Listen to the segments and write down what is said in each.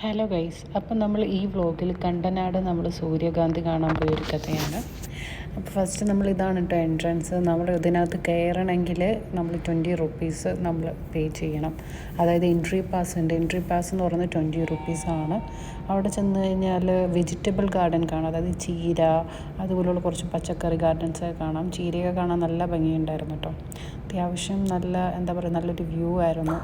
Hello guys അപ്പം നമ്മൾ ഈ വ്ലോഗിൽ കണ്ടനാട് നമ്മൾ സൂര്യകാന്തി കാണാൻ പോയ ഒരു കഥയാണ്. അപ്പോൾ ഫസ്റ്റ് നമ്മൾ ഇതാണ് കേട്ടോ എൻട്രൻസ് നമ്മൾ ഇതിനകത്ത് കയറണമെങ്കിൽ നമ്മൾ ട്വന്റി റുപ്പീസ് നമ്മൾ പേ ചെയ്യണം. അതായത് എൻട്രി പാസ് ഉണ്ട്. എൻട്രി പാസ് എന്ന് പറയുന്നത് ട്വന്റി റുപ്പീസാണ് അവിടെ ചെന്ന് കഴിഞ്ഞാൽ വെജിറ്റബിൾ ഗാർഡൻ കാണാം. അതായത് ചീര അതുപോലെയുള്ള കുറച്ച് പച്ചക്കറി ഗാർഡൻസൊക്കെ കാണാം. ചീരയൊക്കെ കാണാൻ നല്ല ഭംഗിയുണ്ടായിരുന്നു കേട്ടോ അത്യാവശ്യം നല്ല എന്താ പറയുക നല്ലൊരു വ്യൂ ആയിരുന്നു.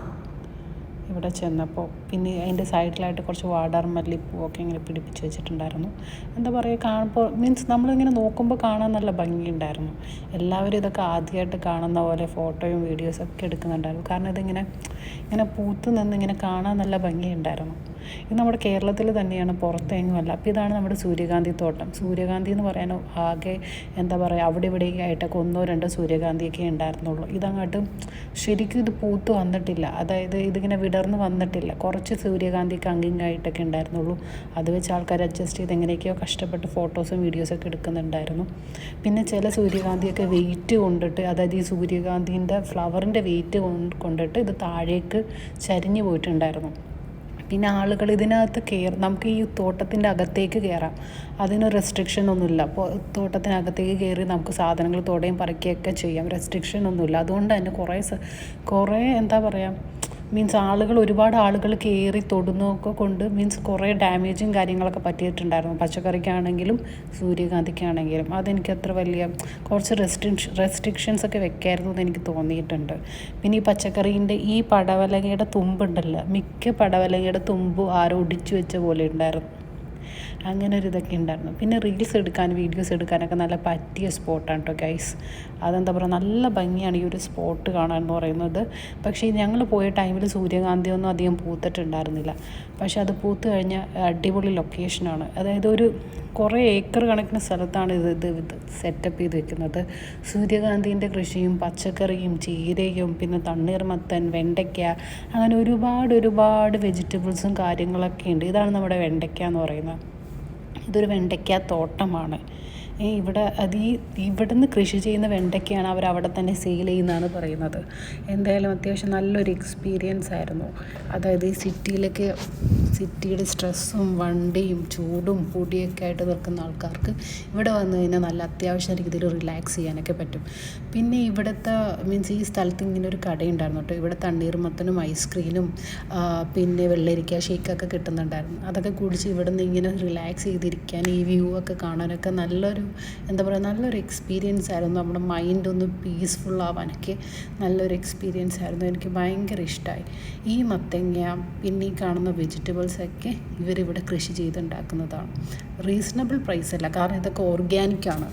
ഇവിടെ ചെന്നപ്പോൾ പിന്നെ അതിന്റെ സൈഡിലായിട്ട് കുറച്ച് വാടാർ മല്ലിപ്പൂവൊക്കെ ഇങ്ങനെ പിടിപ്പിച്ച് വെച്ചിട്ടുണ്ടായിരുന്നു. എന്താ പറയുക കാണുമ്പോൾ മീൻസ് നമ്മളിങ്ങനെ നോക്കുമ്പോൾ കാണാൻ നല്ല ഭംഗിയുണ്ടായിരുന്നു. എല്ലാവരും ഇതൊക്കെ ആദ്യമായിട്ട് കാണുന്ന പോലെ ഫോട്ടോയും വീഡിയോസൊക്കെ എടുക്കുന്നുണ്ടായിരുന്നു. കാരണം ഇതിങ്ങനെ ഇങ്ങനെ പൂത്ത് നിന്ന് ഇങ്ങനെ കാണാൻ നല്ല ഭംഗിയുണ്ടായിരുന്നു. ഇത് നമ്മുടെ കേരളത്തിൽ തന്നെയാണ് പുറത്തെങ്ങുമല്ല. അപ്പോൾ ഇതാണ് നമ്മുടെ സൂര്യകാന്തി തോട്ടം. സൂര്യകാന്തി എന്ന് പറയാൻ ആകെ എന്താ പറയുക അവിടെ ഇവിടെയൊക്കെ ആയിട്ടൊക്കെ ഒന്നോ രണ്ടോ സൂര്യകാന്തിയൊക്കെ ഉണ്ടായിരുന്നുള്ളൂ. ഇതങ്ങോട്ട് ശരിക്കും ഇത് പൂത്ത് വന്നിട്ടില്ല. അതായത് ഇതിങ്ങനെ വിടർന്ന് വന്നിട്ടില്ല. കുറച്ച് സൂര്യകാന്തിക്ക് അങ്കിങ്ങായിട്ടൊക്കെ ഉണ്ടായിരുന്നുള്ളൂ. അത് വെച്ച് ആൾക്കാർ അഡ്ജസ്റ്റ് ചെയ്ത് എങ്ങനെയൊക്കെയോ കഷ്ടപ്പെട്ട് ഫോട്ടോസും വീഡിയോസൊക്കെ എടുക്കുന്നുണ്ടായിരുന്നു. പിന്നെ ചില സൂര്യകാന്തിയൊക്കെ വെയിറ്റ് കൊണ്ടിട്ട് അതായത് ഈ സൂര്യകാന്തിന്റെ ഫ്ലവറിന്റെ വെയിറ്റ് കൊണ്ടിട്ട് ഇത് താഴേക്ക് ചരിഞ്ഞു പോയിട്ടുണ്ടായിരുന്നു. പിന്നെ ആളുകൾ ഇതിനകത്ത് കയറും നമുക്ക് ഈ തോട്ടത്തിന്റെ അകത്തേക്ക് കയറാം അതിന് റെസ്ട്രിക്ഷൻ ഒന്നുമില്ല. അപ്പോൾ തോട്ടത്തിനകത്തേക്ക് കയറി നമുക്ക് സാധനങ്ങൾ തോടയും പറിക്കുകയൊക്കെ ചെയ്യാം. റെസ്ട്രിക്ഷൻ ഒന്നുമില്ല. അതുകൊണ്ട് തന്നെ കുറേ കുറേ എന്താ പറയുക മീൻസ് ആളുകൾ ഒരുപാട് ആളുകൾ കയറി തൊടുന്നൊക്കെ കൊണ്ട് മീൻസ് കുറേ ഡാമേജും കാര്യങ്ങളൊക്കെ പറ്റിയിട്ടുണ്ടായിരുന്നു. പച്ചക്കറിക്കാണെങ്കിലും സൂര്യകാന്തിക്കാണെങ്കിലും. അതെനിക്ക് അത്ര വലിയ കുറച്ച് റെസ്ട്രിക്ഷ റെസ്ട്രിക്ഷൻസ് ഒക്കെ വെക്കായിരുന്നു എന്ന് എനിക്ക് തോന്നിയിട്ടുണ്ട്. പിന്നെ ഈ പച്ചക്കറീന്റെ ഈ പടവലങ്ങയുടെ തുമ്പുണ്ടല്ലോ മിക്ക പടവലങ്ങയുടെ തുമ്പ് ആരോ ഒടിച്ചു വെച്ച പോലെ ഉണ്ടായിരുന്നു. അങ്ങനെ ഒരു ഇതൊക്കെ ഉണ്ടായിരുന്നു. പിന്നെ റീൽസ് എടുക്കാൻ വീഡിയോസ് എടുക്കാനൊക്കെ നല്ല പറ്റിയ സ്പോട്ടാണ് കേട്ടോ ഗൈസ് അതെന്താ പറയുക നല്ല ഭംഗിയാണ് ഈ ഒരു സ്പോട്ട് കാണാൻ എന്ന് പറയുന്നത്. പക്ഷേ ഞങ്ങൾ പോയ ടൈമിൽ സൂര്യകാന്തി ഒന്നും അധികം പൂത്തിട്ടുണ്ടായിരുന്നില്ല. പക്ഷേ അത് പൂത്ത് കഴിഞ്ഞ അടിപൊളി ലൊക്കേഷനാണ് അതായത് ഒരു കുറേ ഏക്കർ കണക്കിന് സ്ഥലത്താണ് ഇത് ഇത് ഇത് സെറ്റപ്പ് ചെയ്ത് വെക്കുന്നത്. സൂര്യകാന്തിന്റെ കൃഷിയും പച്ചക്കറിയും ചീരയും പിന്നെ തണ്ണീർമത്തൻ വെണ്ടയ്ക്ക അങ്ങനെ ഒരുപാട് ഒരുപാട് വെജിറ്റബിൾസും കാര്യങ്ങളൊക്കെ ഉണ്ട്. ഇതാണ് നമ്മുടെ വെണ്ടയ്ക്ക എന്ന് പറയുന്നത്. ഇതൊരു വെണ്ടയ്ക്ക തോട്ടമാണ്. ഇവിടെ അത് ഈ ഇവിടുന്ന് കൃഷി ചെയ്യുന്ന വെണ്ടയ്ക്കയാണ് അവർ അവിടെ തന്നെ സെയിൽ ചെയ്യുന്നതെന്ന് പറയുന്നത്. എന്തായാലും അത്യാവശ്യം നല്ലൊരു എക്സ്പീരിയൻസ് ആയിരുന്നു. അതായത് ഈ സിറ്റിയിലേക്ക് സിറ്റിയുടെ സ്ട്രെസ്സും വണ്ടിയും ചൂടും പൊടിയൊക്കെ ആയിട്ട് നിൽക്കുന്ന ആൾക്കാർക്ക് ഇവിടെ വന്നു കഴിഞ്ഞാൽ നല്ല അത്യാവശ്യ രീതിയിൽ റിലാക്സ് ചെയ്യാനൊക്കെ പറ്റും. പിന്നെ ഇവിടുത്തെ മീൻസ് ഈ സ്ഥലത്ത് ഇങ്ങനെ ഒരു കടയുണ്ടായിരുന്നു കേട്ടോ. ഇവിടെ തണ്ണീർമത്തനും ഐസ്ക്രീനും പിന്നെ വെള്ളരിക്ക ഷേക്കൊക്കെ കിട്ടുന്നുണ്ടായിരുന്നു. അതൊക്കെ കുടിച്ച് ഇവിടെ നിന്ന് ഇങ്ങനെ റിലാക്സ് ചെയ്തിരിക്കാൻ ഈ വ്യൂ ഒക്കെ കാണാനൊക്കെ നല്ലൊരു എന്താ പറയുക നല്ലൊരു എക്സ്പീരിയൻസ് ആയിരുന്നു. നമ്മുടെ മൈൻഡ് ഒന്ന് പീസ്ഫുൾ ആവാനൊക്കെ നല്ലൊരു എക്സ്പീരിയൻസ് ആയിരുന്നു. എനിക്ക് ഭയങ്കര ഇഷ്ടമായി ഈ മത്തങ്ങ പിന്നെ ഈ കാണുന്ന വെജിറ്റബിൾസൊക്കെ ഇവരിവിടെ കൃഷി ചെയ്തുണ്ടാക്കുന്നതാണ്. റീസണബിൾ പ്രൈസ് അല്ല. കാരണം ഇതൊക്കെ ഓർഗാനിക്കാണ്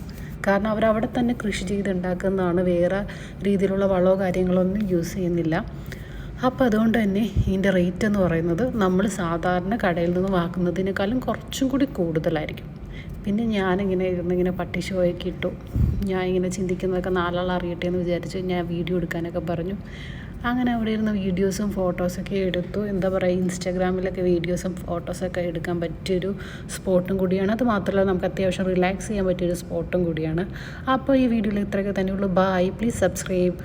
കാരണം അവരവിടെ തന്നെ കൃഷി ചെയ്തുണ്ടാക്കുന്നതാണ്. വേറെ രീതിയിലുള്ള വളമോ കാര്യങ്ങളോ ഒന്നും യൂസ് ചെയ്യുന്നില്ല. അപ്പോൾ അതുകൊണ്ട് തന്നെ ഇതിന്റെ റേറ്റ് എന്ന് പറയുന്നത് നമ്മൾ സാധാരണ കടയിൽ നിന്ന് വാങ്ങുന്നതിനേക്കാളും കുറച്ചും കൂടി കൂടുതലായിരിക്കും. പിന്നെ ഞാനിങ്ങനെ ഇരുന്നിങ്ങനെ പട്ടി ഷോയൊക്കെ ഇട്ടു. ഞാൻ ഇങ്ങനെ ചിന്തിക്കുന്നതൊക്കെ നാലാൾ അറിയട്ടെ എന്ന് വിചാരിച്ച് ഞാൻ വീഡിയോ എടുക്കാനൊക്കെ പറഞ്ഞു. അങ്ങനെ അവിടെ ഇരുന്ന് വീഡിയോസും ഫോട്ടോസൊക്കെ എടുത്തു. എന്താ പറയുക ഇൻസ്റ്റാഗ്രാമിലൊക്കെ വീഡിയോസും ഫോട്ടോസൊക്കെ എടുക്കാൻ പറ്റിയൊരു സ്പോട്ടും കൂടിയാണ്. അത് മാത്രമല്ല നമുക്ക് അത്യാവശ്യം റിലാക്സ് ചെയ്യാൻ പറ്റിയൊരു സ്പോട്ടും കൂടിയാണ്. അപ്പോൾ ഈ വീഡിയോയിൽ ഇത്രയൊക്കെ തന്നെയുള്ളൂ ബൈ പ്ലീസ് സബ്സ്ക്രൈബ്